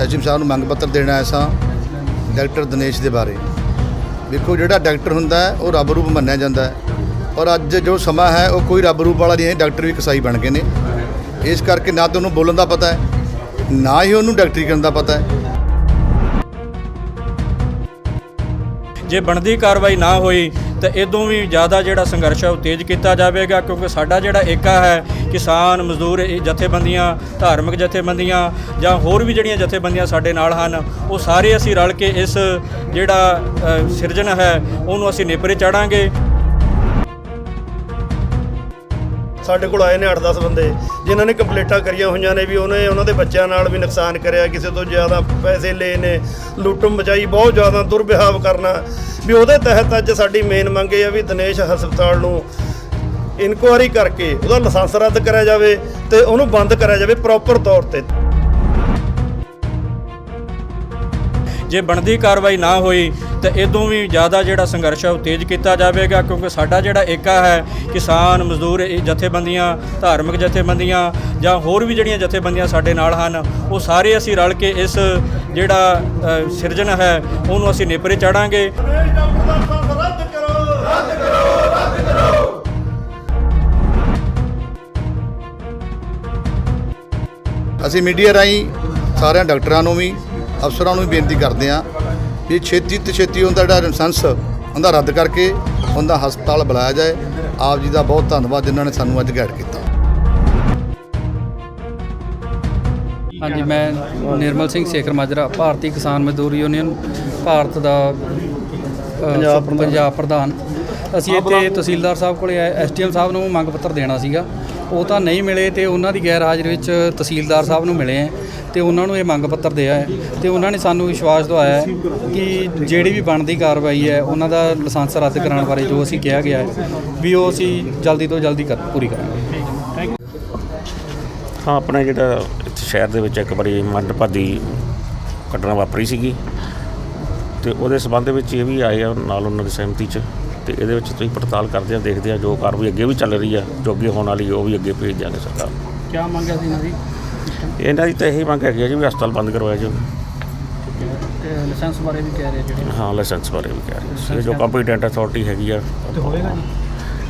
SM ਸਾਹਿਬ ਨੂੰ ਮੰਗ ਪੱਤਰ ਦੇਣ ਆਇਆ ਸਾਂ ਡਾਕਟਰ ਦਿਨੇਸ਼ ਦੇ ਬਾਰੇ। ਵੇਖੋ ਜਿਹੜਾ ਡਾਕਟਰ ਹੁੰਦਾ ਹੈ, ਉਹ ਰੱਬ ਰੂਪ ਮੰਨਿਆ ਜਾਂਦਾ ਹੈ। ਔਰ ਅੱਜ ਜੋ ਸਮਾਂ ਹੈ, ਉਹ ਕੋਈ ਰੱਬ ਰੂਪ ਵਾਲਾ ਨਹੀਂ ਹੈ, ਡਾਕਟਰ ਵੀ ਕਸਾਈ ਬਣ ਗਏ ਨੇ। ਇਸ ਕਰਕੇ ਨਾ ਤਾਂ ਉਹਨੂੰ ਬੋਲਣ ਦਾ ਪਤਾ ਹੈ, ਨਾ ਹੀ ਉਹਨੂੰ ਡਾਕਟਰੀ ਕਰਨ ਦਾ ਪਤਾ ਹੈ। ਜੇ ਬਣਦੀ ਕਾਰਵਾਈ ਨਾ ਹੋਈ ਤਾਂ ਇਦੋਂ ਵੀ ਜ਼ਿਆਦਾ ਜਿਹੜਾ ਸੰਘਰਸ਼ ਹੈ ਉਹ ਤੇਜ਼ ਕੀਤਾ ਜਾਵੇਗਾ, ਕਿਉਂਕਿ ਸਾਡਾ ਜਿਹੜਾ ਏਕਾ ਹੈ, ਕਿਸਾਨ, ਮਜ਼ਦੂਰ ਜਥੇਬੰਦੀਆਂ, ਧਾਰਮਿਕ ਜਥੇਬੰਦੀਆਂ ਜਾਂ ਹੋਰ ਵੀ ਜਿਹੜੀਆਂ ਜਥੇਬੰਦੀਆਂ ਸਾਡੇ ਨਾਲ ਹਨ, ਉਹ ਸਾਰੇ ਅਸੀਂ ਰਲ ਕੇ ਇਸ ਜਿਹੜਾ ਸਿਰਜਣ ਹੈ, ਉਹਨੂੰ ਅਸੀਂ ਨੇਪਰੇ ਚਾੜਾਂਗੇ। ਸਾਡੇ ਕੋਲ ਆਏ ਨੇ 8-10 ਬੰਦੇ, ਜਿਨ੍ਹਾਂ ਨੇ ਕੰਪਲੀਟਾਂ ਕਰੀਆਂ ਹੋਈਆਂ ਨੇ ਵੀ ਉਹਨੇ ਉਹਨਾਂ ਦੇ ਬੱਚਿਆਂ ਨਾਲ ਵੀ ਨੁਕਸਾਨ ਕਰਿਆ, ਕਿਸੇ ਤੋਂ ਜ਼ਿਆਦਾ ਪੈਸੇ ਲਏ ਨੇ ਲੁੱਟਮ ਮਚਾਈ, ਬਹੁਤ ਜ਼ਿਆਦਾ ਦੁਰਵਿਹਾਵ ਕਰਨਾ। ਵੀ ਉਹਦੇ ਤਹਿਤ ਅੱਜ ਸਾਡੀ ਮੇਨ ਮੰਗ ਇਹ ਆ ਵੀ ਦਿਨੇਸ਼ ਹਸਪਤਾਲ ਨੂੰ ਇਨਕੁਆਰੀ ਕਰਕੇ ਉਹਦਾ ਲਾਇਸੈਂਸ ਰੱਦ ਕਰਿਆ ਜਾਵੇ ਤੇ ਉਹਨੂੰ ਬੰਦ ਕਰਿਆ ਜਾਵੇ ਪ੍ਰੋਪਰ ਤੌਰ ਤੇ। ਜੇ ਬਣਦੀ ਕਾਰਵਾਈ ਨਾ ਹੋਈ ਤਾਂ ਇਦੋਂ ਵੀ ਜ਼ਿਆਦਾ ਜਿਹੜਾ ਸੰਘਰਸ਼ ਹੈ ਉਹ ਤੇਜ਼ ਕੀਤਾ ਜਾਵੇਗਾ, ਕਿਉਂਕਿ ਸਾਡਾ ਜਿਹੜਾ ਏਕਾ ਹੈ, ਕਿਸਾਨ, ਮਜ਼ਦੂਰ ਜਥੇਬੰਦੀਆਂ, ਧਾਰਮਿਕ ਜਥੇਬੰਦੀਆਂ ਜਾਂ ਹੋਰ ਵੀ ਜਿਹੜੀਆਂ ਜਥੇਬੰਦੀਆਂ ਸਾਡੇ ਨਾਲ ਹਨ, ਉਹ ਸਾਰੇ ਅਸੀਂ ਰਲ ਕੇ ਇਸ ਜਿਹੜਾ ਸਿਰਜਣ ਹੈ, ਉਹਨੂੰ ਅਸੀਂ ਨੇਪਰੇ ਚੜਾਂਗੇ। ਅਸੀਂ ਮੀਡੀਆ ਰਾਹੀਂ ਸਾਰਿਆਂ ਡਾਕਟਰਾਂ ਨੂੰ ਵੀ ਅਫਸਰਾਂ ਨੂੰ ਵੀ ਬੇਨਤੀ ਕਰਦੇ ਹਾਂ ਵੀ ਛੇਤੀ ਤੋਂ ਛੇਤੀ ਉਹਦਾ ਜਿਹੜਾ ਲਾਇਸੈਂਸ ਉਹਦਾ ਰੱਦ ਕਰਕੇ ਉਹਦਾ ਹਸਪਤਾਲ ਬੁਲਾਇਆ ਜਾਏ। ਆਪ ਜੀ ਦਾ ਬਹੁਤ ਧੰਨਵਾਦ ਜਿਨ੍ਹਾਂ ਨੇ ਸਾਨੂੰ ਅੱਜ ਗਾਈਡ ਕੀਤਾ। ਹਾਂਜੀ ਮੈਂ ਨਿਰਮਲ ਸਿੰਘ ਸੇਖਰ ਮਾਜਰਾ ਭਾਰਤੀ ਕਿਸਾਨ ਮਜ਼ਦੂਰ ਯੂਨੀਅਨ ਭਾਰਤ ਦਾ ਪੰਜਾਬ ਪ੍ਰਧਾਨ। ਪੰਜਾਬ ਪ੍ਰਧਾਨ। ਅਸੀਂ ਇੱਥੇ ਤਹਿਸੀਲਦਾਰ ਸਾਹਿਬ ਕੋਲੇ ਐਸਡੀਐਮ ਸਾਹਿਬ ਨੂੰ ਮੰਗ ਪੱਤਰ ਦੇਣਾ ਸੀਗਾ। ਉਹ ਤਾਂ ਨਹੀਂ ਮਿਲੇ ਤੇ ਉਹਨਾਂ ਦੀ ਗੈਰ ਹਾਜ਼ਰੀ ਵਿੱਚ ਤਹਿਸੀਲਦਾਰ ਸਾਹਿਬ ਨੂੰ ਮਿਲੇ ਹੈ। ਤੇ ਉਹਨਾਂ ਨੂੰ ਇਹ ਮੰਗ ਪੱਤਰ ਦਿਆ ਹੈ ਤੇ ਉਹਨਾਂ ਨੇ ਸਾਨੂੰ ਵਿਸ਼ਵਾਸ ਦਿਵਾਇਆ ਹੈ ਕਿ ਜਿਹੜੀ ਵੀ ਬਣਦੀ ਕਾਰਵਾਈ ਹੈ ਉਹਨਾਂ ਦਾ ਲਾਇਸੈਂਸ ਰੱਦ ਕਰਾਉਣ ਬਾਰੇ ਜੋ ਅਸੀਂ ਕਿਹਾ ਗਿਆ ਹੈ ਵੀ ਉਹ ਅਸੀਂ ਜਲਦੀ ਤੋਂ ਜਲਦੀ ਕਰ ਪੂਰੀ ਕਰਾਂਗੇ ਹਾਂ ਆਪਣਾ ਜਿਹੜਾ ਸ਼ਹਿਰ ਦੇ ਵਿੱਚ ਇੱਕ ਵਾਰੀ ਮੰਦਭਾਗੀ ਘਟਨਾ ਵਾਪਰੀ ਸੀਗੀ ਤੇ ਉਹਦੇ ਸਬੰਧ ਦੇ ਵਿੱਚ ਇਹ ਵੀ ਆਏ ਆ ਨਾਲ ਉਹਨਾਂ ਦੀ ਸਹਿਮਤੀ 'ਚ ਤੇ ਇਹਦੇ ਵਿੱਚ ਤੁਸੀਂ ਪੜਤਾਲ ਕਰਦੇ ਆ ਦੇਖਦੇ ਆ ਜੋ ਕਾਰਵਾਈ ਅੱਗੇ ਵੀ ਚੱਲ ਰਹੀ ਆ ਜੋ ਅੱਗੇ ਹੋਣ ਵਾਲੀ ਉਹ ਵੀ ਅੱਗੇ ਭੇਜ ਦਿਆਂਗੇ ਸਰਕਾਰ ਨੂੰ। ਕੀ ਮੰਗਿਆ ਸੀ ਇਹਨਾਂ ਦੀ ਇਹਨਾਂ ਦੀ ਤਾਂ ਇਹੀ ਮੰਗ ਹੈਗੀ ਆ ਜੀ ਵੀ ਹਸਪਤਾਲ ਬੰਦ ਕਰਵਾਇਆ ਜਾਵੇ। ਤੇ ਲਾਇਸੈਂਸ ਬਾਰੇ ਵੀ ਕਹਿ ਰਹੇ ਜਿਹੜੇ। ਹਾਂ ਲਾਇਸੈਂਸ ਬਾਰੇ ਵੀ ਕਹਿ ਰਹੇ ਸੀ ਜੋ ਕੰਪੀਟੈਂਟ ਅਥਾਰਟੀ ਹੈਗੀ ਆ। ਤੇ ਹੋਵੇਗਾ ਜੀ।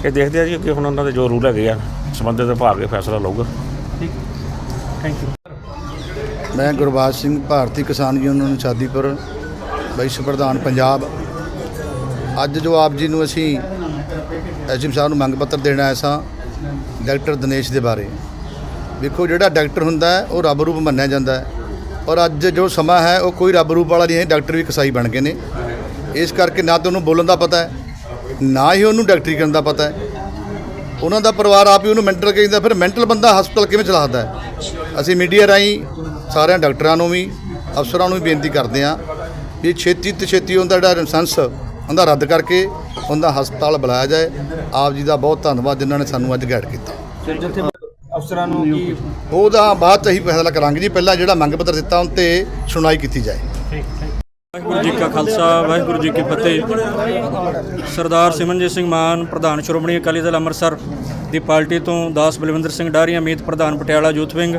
ਇਹ ਦੇਖਦੇ ਆ ਜੀ ਅੱਗੇ ਹੁਣ ਉਹਨਾਂ ਦੇ ਜੋ ਰੂਲ ਹੈਗੇ ਆ ਸੰਬੰਧਿਤ ਵਿਭਾਗ ਇਹ ਫੈਸਲਾ ਲਊਗਾ। ਠੀਕ। ਥੈਂਕ ਯੂ ਮੈਂ ਗੁਰਬਾਜ ਸਿੰਘ ਭਾਰਤੀ ਕਿਸਾਨ ਯੂਨੀਅਨ ਸ਼ਾਦੀਪੁਰ ਵਾਈਸ ਪ੍ਰਧਾਨ ਪੰਜਾਬ। ਅੱਜ ਜੋ ਆਪ ਜੀ ਨੂੰ ਅਸੀਂ ਐਸਐਮ ਸਾਹਿਬ ਨੂੰ ਮੰਗ ਪੱਤਰ ਦੇਣ ਆਇਆ ਸਾਂ ਡਾਕਟਰ ਦਿਨੇਸ਼ ਦੇ ਬਾਰੇ। ਵੇਖੋ ਜਿਹੜਾ ਡਾਕਟਰ ਹੁੰਦਾ ਹੈ, ਉਹ ਰੱਬ ਰੂਪ ਮੰਨਿਆ ਜਾਂਦਾ ਹੈ। ਔਰ ਅੱਜ ਜੋ ਸਮਾਂ ਹੈ, ਉਹ ਕੋਈ ਰੱਬ ਰੂਪ ਵਾਲਾ ਨਹੀਂ ਹੈ, ਡਾਕਟਰ ਵੀ ਕਸਾਈ ਬਣ ਗਏ ਨੇ। ਇਸ ਕਰਕੇ ਨਾ ਤਾਂ ਉਹਨੂੰ ਬੋਲਣ ਦਾ ਪਤਾ ਹੈ, ਨਾ ਹੀ ਉਹਨੂੰ ਡਾਕਟਰੀ ਕਰਨ ਦਾ ਪਤਾ ਹੈ। ਉਹਨਾਂ ਦਾ ਪਰਿਵਾਰ ਆਪ ਹੀ ਉਹਨੂੰ ਮੈਂਟਲ ਕਹਿੰਦਾ ਫਿਰ ਮੈਂਟਲ ਬੰਦਾ ਹਸਪਤਾਲ ਕਿਵੇਂ ਚਲਾਉਂਦਾ ਹੈ? ਅਸੀਂ ਮੀਡੀਆ ਰਾਹੀਂ ਸਾਰਿਆਂ ਡਾਕਟਰਾਂ ਨੂੰ ਵੀ, ਅਫਸਰਾਂ ਨੂੰ ਵੀ ਬੇਨਤੀ ਕਰਦੇ ਹਾਂ ਵੀ ਛੇਤੀ ਤੋਂ ਛੇਤੀ ਉਹਦਾ ਜਿਹੜਾ ਲਾਇਸੈਂਸ ਉਹਦਾ ਰੱਦ ਕਰਕੇ ਉਹਦਾ ਹਸਪਤਾਲ ਬੁਲਾਇਆ ਜਾਏ। ਆਪ ਜੀ ਦਾ ਬਹੁਤ ਧੰਨਵਾਦ ਜਿਨ੍ਹਾਂ ਨੇ ਸਾਨੂੰ ਅੱਜ ਗਾਈਡ ਕੀਤਾ। ਅਫਸਰਾਂ ਨੂੰ ਕੀ ਉਹਦਾ ਬਾਅਦ 'ਚ ਅਸੀਂ ਫੈਸਲਾ ਕਰਾਂਗੇ ਜੀ। ਪਹਿਲਾਂ ਜਿਹੜਾ ਮੰਗ ਪੱਤਰ ਦਿੱਤਾ ਉਹਨਾਂ ਤੇ ਸੁਣਾਈ ਕੀਤੀ ਜਾਏ। ਵਾਹਿਗੁਰੂ ਜੀ ਕਾ ਖਾਲਸਾ ਵਾਹਿਗੁਰੂ ਜੀ ਕੀ ਫਤਿਹ। ਸਰਦਾਰ ਸਿਮਰਨਜੀਤ ਸਿੰਘ ਮਾਨ ਪ੍ਰਧਾਨ ਸ਼੍ਰੋਮਣੀ ਅਕਾਲੀ ਦਲ ਅੰਮ੍ਰਿਤਸਰ ਦੀ ਪਾਰਟੀ ਤੋਂ ਦਾਸ ਬਲਵਿੰਦਰ ਸਿੰਘ ਡਾਰੀਆ ਮੀਤ ਪ੍ਰਧਾਨ ਪਟਿਆਲਾ ਯੂਥ ਵਿੰਗ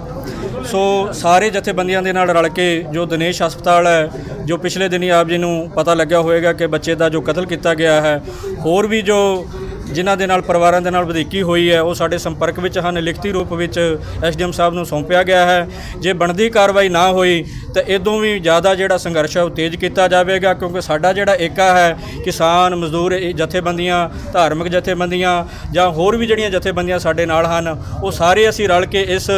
ਸੋ ਸਾਰੇ ਜਥੇਬੰਦੀਆਂ ਦੇ ਨਾਲ ਰਲ ਕੇ ਜੋ ਦਿਨੇਸ਼ ਹਸਪਤਾਲ ਹੈ ਜੋ ਪਿਛਲੇ ਦਿਨੀ ਆਪ ਜੀ ਨੂੰ ਪਤਾ ਲੱਗਿਆ ਹੋਵੇਗਾ ਕਿ ਬੱਚੇ ਦਾ ਜੋ ਕਤਲ ਕੀਤਾ ਗਿਆ ਹੈ ਹੋਰ ਵੀ ਜੋ ਜਿਨ੍ਹਾਂ ਦੇ ਨਾਲ ਪਰਿਵਾਰਾਂ ਦੇ ਨਾਲ ਵਧੀਕੀ ਹੋਈ ਹੈ, ਉਹ ਸਾਡੇ ਸੰਪਰਕ ਵਿੱਚ ਹਨ। ਲਿਖਤੀ ਰੂਪ ਵਿੱਚ ਐਸਡੀਐਮ ਸਾਹਿਬ ਨੂੰ ਸੌਂਪਿਆ ਗਿਆ ਹੈ। ਜੇ ਬਣਦੀ ਕਾਰਵਾਈ ਨਾ ਹੋਈ, ਤਾਂ ਇਦੋਂ ਵੀ ਜ਼ਿਆਦਾ ਜਿਹੜਾ ਸੰਘਰਸ਼ ਹੈ, ਉਹ ਤੇਜ਼ ਕੀਤਾ ਜਾਵੇਗਾ, ਕਿਉਂਕਿ ਸਾਡਾ ਜਿਹੜਾ ਏਕਾ ਹੈ, ਕਿਸਾਨ, ਮਜ਼ਦੂਰ, ਇਹ ਜਥੇਬੰਦੀਆਂ, ਧਾਰਮਿਕ ਜਥੇਬੰਦੀਆਂ ਜਾਂ ਹੋਰ ਵੀ ਜਿਹੜੀਆਂ ਜਥੇਬੰਦੀਆਂ ਸਾਡੇ ਨਾਲ ਹਨ, ਉਹ ਸਾਰੇ ਅਸੀਂ ਰਲ ਕੇ ਇਸ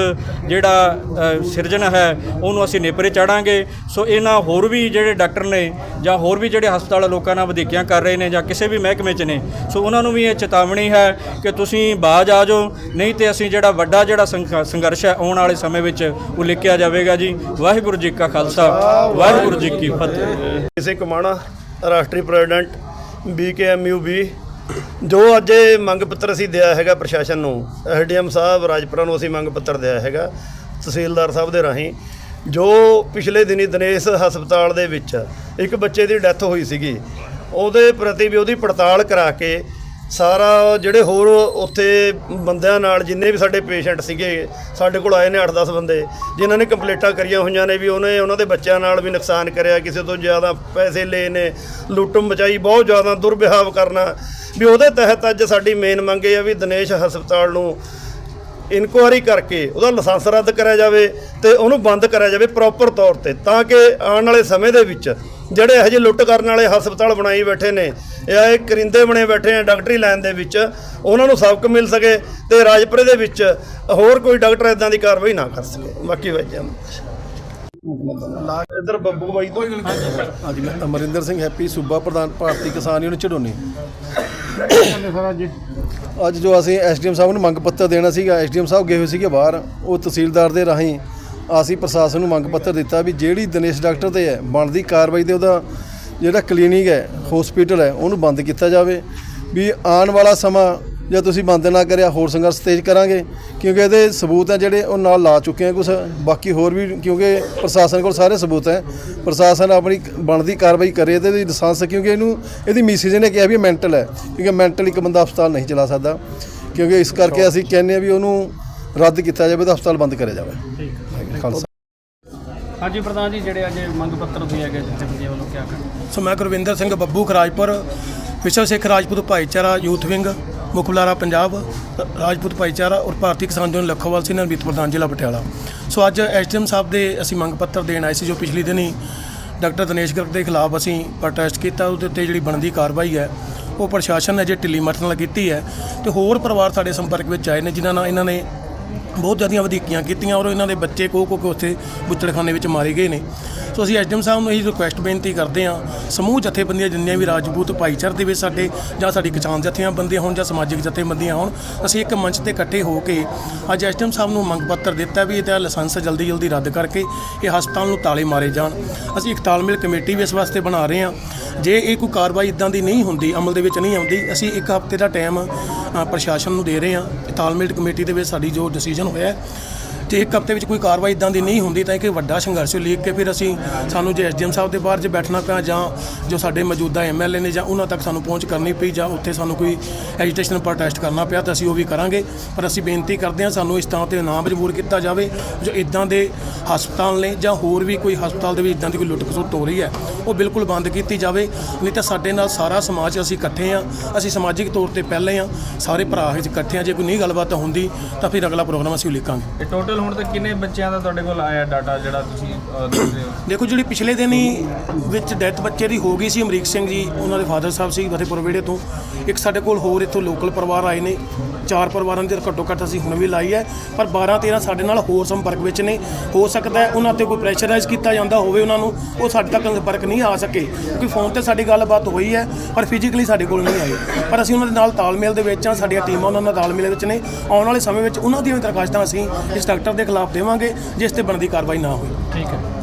ਜਿਹੜਾ ਸਿਰਜਣ ਹੈ, ਉਹਨੂੰ ਅਸੀਂ ਨੇਪਰੇ ਚਾੜਾਂਗੇ। ਸੋ ਇਹਨਾਂ ਹੋਰ ਵੀ ਜਿਹੜੇ ਡਾਕਟਰ ਨੇ ਜਾਂ ਹੋਰ ਵੀ ਜਿਹੜੇ ਹਸਪਤਾਲ ਲੋਕਾਂ ਨਾਲ ਵਧੀਕੀਆਂ ਕਰ ਰਹੇ ਨੇ ਜਾਂ ਕਿਸੇ ਵੀ ਮਹਿਕਮੇ 'ਚ ਨੇ, ਸੋ ਉਹਨਾਂ ਨੂੰ ਵੀ ਇਹ ਚੇਤਾਵਨੀ ਹੈ ਕਿ ਤੁਸੀਂ ਬਾਜ ਆ ਜਾਓ। ਨਹੀਂ ਤੇ ਅਸੀਂ ਜਿਹੜਾ ਵੱਡਾ ਜਿਹੜਾ ਸੰਘਰਸ਼ ਹੈ, ਆਉਣ ਵਾਲੇ ਸਮੇਂ ਵਿੱਚ ਉਲੀਕਿਆ ਜਾਵੇਗਾ ਜੀ। ਵਾਹਿਗੁਰੂ ਜੀ ਕਾ ਖਾਲਸਾ, ਵਾਹਿਗੁਰੂ ਜੀ ਕੀ ਫਤਿਹ। ਕਿਸੇ ਕਮਾਣਾ, ਰਾਸ਼ਟਰੀ ਪ੍ਰੈਜ਼ੀਡੈਂਟ ਬੀਕੇਐਮਯੂਬੀ ਜੋ ਅੱਜ ਇਹ ਮੰਗ ਪੱਤਰ ਅਸੀਂ ਦਿਆ ਹੈਗਾ ਪ੍ਰਸ਼ਾਸਨ ਨੂੰ ਐਸਡੀਐਮ ਸਾਹਿਬ ਰਾਜਪੁਰਾ ਨੂੰ ਅਸੀਂ ਮੰਗ ਪੱਤਰ ਦਿਆ ਹੈਗਾ, ਤਹਿਸੀਲਦਾਰ ਸਾਹਿਬ ਦੇ ਰਾਹੀਂ, ਜੋ ਪਿਛਲੇ ਦਿਨੀ ਦਿਨੇਸ਼ ਹਸਪਤਾਲ ਦੇ ਵਿੱਚ ਇੱਕ ਬੱਚੇ ਦੀ ਡੈਥ ਹੋਈ ਸੀਗੀ, ਉਹਦੇ ਪ੍ਰਤੀ ਵੀ ਉਹਦੀ ਪੜਤਾਲ ਕਰਾ ਕੇ ਸਾਰਾ ਜਿਹੜੇ ਹੋਰ ਉੱਥੇ ਬੰਦਿਆਂ ਨਾਲ ਜਿੰਨੇ ਵੀ ਸਾਡੇ ਪੇਸ਼ੈਂਟ ਸੀਗੇ, ਸਾਡੇ ਕੋਲ ਆਏ ਨੇ 8-10 ਬੰਦੇ, ਜਿਨ੍ਹਾਂ ਨੇ ਕੰਪਲੇਂਟਾਂ ਕਰੀਆਂ ਹੋਈਆਂ ਨੇ ਵੀ ਉਹਨੇ, ਉਹਨਾਂ ਦੇ ਬੱਚਿਆਂ ਨਾਲ ਵੀ ਨੁਕਸਾਨ ਕਰਿਆ, ਕਿਸੇ ਤੋਂ ਜ਼ਿਆਦਾ ਪੈਸੇ ਲਏ ਨੇ, ਲੁੱਟਮ ਮਚਾਈ, ਬਹੁਤ ਜ਼ਿਆਦਾ ਦੁਰਵਿਹਾਵ ਕਰਨਾ। ਵੀ ਉਹਦੇ ਤਹਿਤ ਅੱਜ ਸਾਡੀ ਮੇਨ ਮੰਗ ਇਹ ਆ ਵੀ ਦਿਨੇਸ਼ ਹਸਪਤਾਲ ਨੂੰ ਇਨਕੁਆਰੀ ਕਰਕੇ ਉਹਦਾ ਲਾਇਸੈਂਸ ਰੱਦ ਕਰਿਆ ਜਾਵੇ ਤੇ ਉਹਨੂੰ ਬੰਦ ਕਰਿਆ ਜਾਵੇ ਪ੍ਰੋਪਰ ਤੌਰ ਤੇ, ਤਾਂ ਕਿ ਆਉਣ ਵਾਲੇ ਸਮੇਂ ਦੇ ਵਿੱਚ ਜਿਹੜੇ ਇਹੋ ਜਿਹੇ ਲੁੱਟ ਕਰਨ ਵਾਲੇ ਹਸਪਤਾਲ ਬਣਾਈ ਬੈਠੇ ਨੇ ਇਹ ਕਰਿੰਦੇ ਬਣੇ ਬੈਠੇ ਆ ਡਾਕਟਰੀ ਲਾਈਨ ਦੇ ਵਿੱਚ ਉਹਨਾਂ ਨੂੰ ਸਬਕ ਮਿਲ ਸਕੇ ਤੇ ਰਾਜਪੁਰੇ ਦੇ ਵਿੱਚ ਹੋਰ ਕੋਈ ਡਾਕਟਰ ਇਦਾਂ ਦੀ ਕਾਰਵਾਈ ਨਾ ਕਰ ਸਕੇ। ਬਾਕੀ ਵਜ੍ਹਾ ਇੱਧਰ ਬੱਬੂ ਬਾਈ ਤੋਂ। ਹਾਂਜੀ ਮੈਂ ਅਮਰਿੰਦਰ ਸਿੰਘ ਹੈਪੀ ਸੂਬਾ ਪ੍ਰਧਾਨ ਭਾਰਤੀ ਕਿਸਾਨ ਯੂਨੀਅਨ ਝੜੋਨੀ ਅੱਜ ਜੋ ਅਸੀਂ ਐਸਡੀਐਮ ਸਾਹਿਬ ਨੂੰ ਮੰਗ ਪੱਤਰ ਦੇਣਾ ਸੀਗਾ ਐਸਡੀਐਮ ਸਾਹਿਬ ਗਏ ਹੋਏ ਸੀਗੇ ਬਾਹਰ ਉਹ ਤਹਿਸੀਲਦਾਰ ਦੇ ਰਾਹੀਂ ਅਸੀਂ ਪ੍ਰਸ਼ਾਸਨ ਨੂੰ ਮੰਗ ਪੱਤਰ ਦਿੱਤਾ ਵੀ ਜਿਹੜੀ ਦਿਨੇਸ਼ ਡਾਕਟਰ ਤੇ ਹੈ ਬਣਦੀ ਕਾਰਵਾਈ ਤੇ ਉਹਦਾ ਜਿਹੜਾ ਕਲੀਨਿਕ ਹੈ ਹਸਪੀਟਲ ਹੈ ਉਹਨੂੰ ਬੰਦ ਕੀਤਾ ਜਾਵੇ। ਵੀ ਆਉਣ ਵਾਲਾ ਸਮਾਂ ਜੇ ਤੁਸੀਂ ਬੰਦ ਨਾ ਕਰਿਆ ਹੋਰ ਸੰਘਰਸ਼ ਤੇਜ਼ ਕਰਾਂਗੇ ਕਿਉਂਕਿ ਇਹਦੇ ਸਬੂਤ ਹੈ ਜਿਹੜੇ ਉਹ ਨਾਲ ਲਾ ਚੁੱਕੇ ਆ ਕੁਝ ਬਾਕੀ ਹੋਰ ਵੀ ਕਿਉਂਕਿ ਪ੍ਰਸ਼ਾਸਨ ਕੋਲ ਸਾਰੇ ਸਬੂਤ ਹੈ। ਪ੍ਰਸ਼ਾਸਨ ਆਪਣੀ ਬਣਦੀ ਕਾਰਵਾਈ ਕਰੇ ਤੇ ਇਹਦੀ ਲਾਇਸੈਂਸ ਕਿਉਂਕਿ ਇਹਨੂੰ ਇਹਦੀ ਮਿਸਿਜ ਨੇ ਕਿਹਾ ਵੀ ਮੈਂਟਲ ਹੈ ਕਿਉਂਕਿ ਮੈਂਟਲ ਇੱਕ ਬੰਦਾ ਹਸਪਤਾਲ ਨਹੀਂ ਚਲਾ ਸਕਦਾ। ਕਿਉਂਕਿ ਇਸ ਕਰਕੇ ਅਸੀਂ ਕਹਿੰਦੇ ਆ ਵੀ ਉਹਨੂੰ ਰੱਦ ਕੀਤਾ ਜਾਵੇ ਤੇ ਹਸਪਤਾਲ ਬੰਦ ਕਰਿਆ ਜਾਵੇ। ਠੀਕ ਖਾਲਸਾ। ਹਾਂਜੀ ਪ੍ਰਧਾਨ ਜੀ ਜਿਹੜੇ ਅੱਜ ਮੰਗ ਪੱਤਰ ਹੋਏ ਹੈਗੇ ਜਥੇਬੰਦੀਆਂ ਵੱਲੋਂ ਕਿਆ ਕਰਨਾ ਸੋ ਮੈਂ ਗੁਰਵਿੰਦਰ ਸਿੰਘ ਬੱਬੂ ਖਰਾਜਪੁਰ ਵਿਸ਼ਵ ਸਿੱਖ ਰਾਜਪੂਤ ਭਾਈਚਾਰਾ ਯੂਥ ਵਿੰਗ ਮੁੱਖ ਬੁਲਾਰਾ ਪੰਜਾਬ ਰਾਜਪੂਤ ਭਾਈਚਾਰਾ ਔਰ ਭਾਰਤੀ ਕਿਸਾਨ ਯੂਨੀਅਨ ਲੱਖੋਵਾਲ ਸਿੰਘ ਨਵੀਤ ਪ੍ਰਧਾਨ ਜ਼ਿਲ੍ਹਾ ਪਟਿਆਲਾ। ਸੋ ਅੱਜ ਐਸਡੀਐਮ ਸਾਹਿਬ ਦੇ ਅਸੀਂ ਮੰਗ ਪੱਤਰ ਦੇਣ ਆਏ ਸੀ ਜੋ ਪਿਛਲੀ ਦਿਨੀ ਡਾਕਟਰ ਦਿਨੇਸ਼ ਗਰਗ ਦੇ ਖਿਲਾਫ ਅਸੀਂ ਪ੍ਰੋਟੈਸਟ ਕੀਤਾ ਉਹਦੇ ਉੱਤੇ ਜਿਹੜੀ ਬਣਦੀ ਕਾਰਵਾਈ ਹੈ ਉਹ ਪ੍ਰਸ਼ਾਸਨ ਨੇ ਜੇ ਢਿੱਲੀ ਮੱਠ ਨਾਲ ਕੀਤੀ ਹੈ। ਤੇ ਹੋਰ ਪਰਿਵਾਰ ਸਾਡੇ ਸੰਪਰਕ ਵਿੱਚ ਆਏ ਨੇ ਜਿਨ੍ਹਾਂ ਨਾਲ ਇਹਨਾਂ ਨੇ ਬਹੁਤ ਜ਼ਿਆਦੀਆਂ ਵਧੀਕੀਆਂ ਕੀਤੀਆਂ ਔਰ ਇਹਨਾਂ ਦੇ ਬੱਚੇ ਕੋ ਕੋ ਉੱਥੇ ਬੁੱਚੜਖਾਨੇ ਵਿੱਚ ਮਾਰੇ ਗਏ ਨੇ। ਸੋ ਅਸੀਂ ਐਸਡੀਐਮ ਸਾਹਿਬ ਨੂੰ ਇਹੀ ਰਿਕੁਐਸਟ ਬੇਨਤੀ ਕਰਦੇ ਹਾਂ, ਸਮੂਹ ਜਥੇਬੰਦੀਆਂ ਜਿੰਨੀਆਂ ਵੀ ਰਾਜਪੂਤ ਭਾਈਚਾਰੇ ਦੇ ਵਿੱਚ ਸਾਡੇ ਜਾਂ ਸਾਡੀ ਕਿਸਾਨ ਜਥੇਆਂ ਬੰਦੀਆਂ ਹੋਣ ਜਾਂ ਸਮਾਜਿਕ ਜਥੇਬੰਦੀਆਂ ਹੋਣ, ਅਸੀਂ ਇੱਕ ਮੰਚ ਤੇ ਇਕੱਠੇ ਹੋ ਕੇ ਅੱਜ ਐਸਡੀਐਮ ਸਾਹਿਬ ਨੂੰ ਮੰਗ ਪੱਤਰ ਦਿੱਤਾ ਵੀ ਇਹਦਾ ਲਾਇਸੈਂਸ ਜਲਦੀ ਜਲਦੀ ਰੱਦ ਕਰਕੇ ਇਹ ਹਸਪਤਾਲ ਨੂੰ ਤਾਲੇ ਮਾਰੇ ਜਾਣ। ਅਸੀਂ ਇੱਕ ਤਾਲਮੇਲ ਕਮੇਟੀ ਵੀ ਇਸ ਵਾਸਤੇ ਬਣਾ ਰਹੇ ਹਾਂ। ਜੇ ਇਹ ਕੋਈ ਕਾਰਵਾਈ ਇਦਾਂ ਦੀ ਨਹੀਂ ਹੁੰਦੀ, ਅਮਲ ਦੇ ਵਿੱਚ ਨਹੀਂ ਆਉਂਦੀ, ਅਸੀਂ ਇੱਕ ਹਫ਼ਤੇ ਦਾ ਟਾਈਮ ਪ੍ਰਸ਼ਾਸਨ ਨੂੰ ਦੇ ਰਹੇ ਹਾਂ। ਤਾਲਮੇਲ ਕਮੇਟੀ ਦੇ ਵਿੱਚ ਸਾਡੀ ਜੋ ਡਿਸੀਜਨ ਹੋਇਆ ਹੈ, ਤੇ ਇੱਕ ਹਫ਼ਤੇ ਵਿੱਚ ਕੋਈ ਕਾਰਵਾਈ ਇਦਾਂ ਦੀ ਨਹੀਂ ਹੁੰਦੀ ਤਾਂ ਇੱਕ ਵੱਡਾ ਸੰਘਰਸ਼ ਲੀਕ ਕੇ ਫਿਰ ਅਸੀਂ ਸਾਨੂੰ ਜੇ ਐਸਡੀਐਮ ਸਾਹਿਬ ਦੇ ਬਾਹਰ ਜੇ ਬੈਠਣਾ ਪਿਆ ਜਾਂ ਜੋ ਸਾਡੇ ਮੌਜੂਦਾ ਐਮਐਲਏ ਨੇ ਜਾਂ ਉਹਨਾਂ ਤੱਕ ਸਾਨੂੰ ਪਹੁੰਚ ਕਰਨੀ ਪਈ ਜਾਂ ਉੱਥੇ ਸਾਨੂੰ ਕੋਈ ਐਜੀਟੇਸ਼ਨ ਪ੍ਰੋਟੈਸਟ ਕਰਨਾ ਪਿਆ ਤਾਂ ਅਸੀਂ ਉਹ ਵੀ ਕਰਾਂਗੇ। ਪਰ ਅਸੀਂ ਬੇਨਤੀ ਕਰਦੇ ਹਾਂ ਸਾਨੂੰ ਇਸ ਥਾਂ ਤੇ ਨਾ ਮਜਬੂਰ ਕੀਤਾ ਜਾਵੇ ਜੋ ਇਦਾਂ ਦੇ ਹਸਪਤਾਲ ਨੇ ਜਾਂ ਹੋਰ ਵੀ ਕੋਈ ਹਸਪਤਾਲ ਦੇ ਵਿੱਚ ਇਦਾਂ ਦੀ ਕੋਈ ਲੁੱਟ ਖਸੁੱਟ ਹੋ ਰਹੀ ਹੈ। ਉਹ ਬਿਲਕੁਲ ਬੰਦ ਕੀਤੀ ਜਾਵੇ ਨਹੀਂ ਤਾਂ ਸਾਡੇ ਨਾਲ ਸਾਰਾ ਸਮਾਜ ਅਸੀਂ ਇਕੱਠੇ ਆ ਅਸੀਂ ਸਮਾਜਿਕ ਤੌਰ ਤੇ ਪਹਿਲੇ ਆ ਸਾਰੇ ਭਰਾ ਵਿੱਚ ਇਕੱਠੇ ਆ ਜੇ ਕੋਈ ਨਹੀਂ ਗੱਲਬਾਤ ਹੁੰਦੀ ਤਾਂ ਫਿਰ ਅਗਲਾ ਪ੍ਰੋਗਰਾਮ ਅਸੀਂ ਉਲੀਕਾਂਗੇ। ਇਹ ਟੋਟਲ ਹੁਣ ਤੱਕ ਕਿੰਨੇ ਬੱਚਿਆਂ ਦਾ ਤੁਹਾਡੇ ਕੋਲ ਆਇਆ ਡਾਟਾ ਜਿਹੜਾ ਤੁਸੀਂ ਅਹ, ਦੱਸ ਰਹੇ ਹੋ? ਦੇਖੋ ਜਿਹੜੀ ਪਿਛਲੇ ਦਿਨ ਹੀ ਵਿੱਚ ਡੈਥ ਬੱਚੇ ਦੀ ਹੋ ਗਈ ਸੀ ਅਮਰੀਕ ਸਿੰਘ ਜੀ ਉਹਨਾਂ ਦੇ ਫਾਦਰ ਸਾਹਿਬ ਸੀ ਫਤਿਹਪੁਰ ਵਿਹੜੇ ਤੋਂ। ਇੱਕ ਸਾਡੇ ਕੋਲ ਹੋਰ ਇੱਥੋਂ ਲੋਕਲ ਪਰਿਵਾਰ ਆਏ ਨੇ। ਚਾਰ ਪਰਿਵਾਰਾਂ ਦੇ ਘੱਟੋ ਘੱਟ ਅਸੀਂ ਹੁਣ ਵੀ ਲਾਈ ਹੈ, ਪਰ 12 13 ਸਾਡੇ ਨਾਲ ਹੋਰ ਸੰਪਰਕ ਵਿੱਚ ਨੇ। ਹੋ ਸਕਦਾ ਹੈ ਉਹਨਾਂ ਤੇ ਕੋਈ ਪ੍ਰੈਸ਼ਰਾਈਜ਼ ਕੀਤਾ ਜਾਂਦਾ ਹੋਵੇ ਉਹਨਾਂ ਨੂੰ, ਉਹ ਸਾਡੇ ਤੱਕ ਸੰਪਰਕ ਨਹੀਂ ਆ ਸਕੇ। ਕਿਉਂਕਿ ਫੋਨ ਤੇ ਸਾਡੀ ਗੱਲਬਾਤ ਹੋਈ ਹੈ, ਪਰ ਫਿਜ਼ੀਕਲੀ ਸਾਡੇ ਕੋਲ ਨਹੀਂ ਆਏ ਪਰ ਅਸੀਂ ਉਹਨਾਂ ਦੇ ਨਾਲ ਤਾਲਮੇਲ ਦੇ ਵਿੱਚ ਆ ਸਾਡੀਆਂ ਟੀਮਾਂ ਉਹਨਾਂ ਨਾਲ ਤਾਲਮੇਲ ਵਿੱਚ ਨੇ। ਆਉਣ ਵਾਲੇ ਸਮੇਂ ਵਿੱਚ ਉਹਨਾਂ ਦੀਆਂ ਵੀ ਦਰਖਾਸਤਾਂ ਅਸੀਂ ਇਸ ਡਾਕਟਰ ਦੇ ਖਿਲਾਫ ਦੇਵਾਂਗੇ, ਜਿਸ ਤੇ ਬਣਦੀ ਕਾਰਵਾਈ ਨਾ ਹੋਈ। ਠੀਕ ਹੈ।